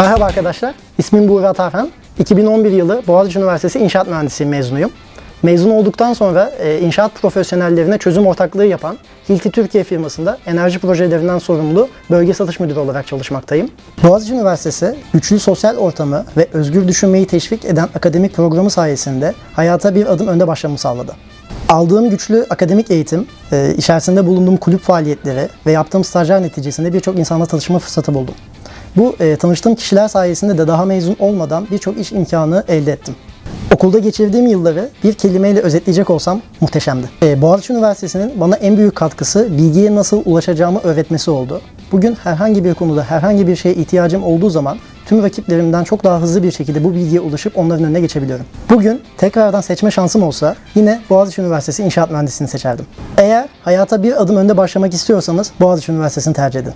Merhaba arkadaşlar, ismim Buğra Tarhan. 2011 yılı Boğaziçi Üniversitesi İnşaat Mühendisliği mezunuyum. Mezun olduktan sonra e, inşaat profesyonellerine çözüm ortaklığı yapan Hilti Türkiye firmasında enerji projelerinden sorumlu bölge satış müdürü olarak çalışmaktayım. Boğaziçi Üniversitesi güçlü sosyal ortamı ve özgür düşünmeyi teşvik eden akademik programı sayesinde hayata bir adım önde başlamamı sağladı. Aldığım güçlü akademik eğitim, e, içerisinde bulunduğum kulüp faaliyetleri ve yaptığım stajyer neticesinde birçok insanla tanışma fırsatı buldum. Bu e, tanıştığım kişiler sayesinde de daha mezun olmadan birçok iş imkanı elde ettim. Okulda geçirdiğim yılları bir kelimeyle özetleyecek olsam muhteşemdi. E, Boğaziçi Üniversitesi'nin bana en büyük katkısı bilgiye nasıl ulaşacağımı öğretmesi oldu. Bugün herhangi bir konuda herhangi bir şeye ihtiyacım olduğu zaman tüm rakiplerimden çok daha hızlı bir şekilde bu bilgiye ulaşıp onların önüne geçebiliyorum. Bugün tekrardan seçme şansım olsa yine Boğaziçi Üniversitesi İnşaat Mühendisliğini seçerdim. Eğer hayata bir adım önde başlamak istiyorsanız Boğaziçi Üniversitesi'ni tercih edin.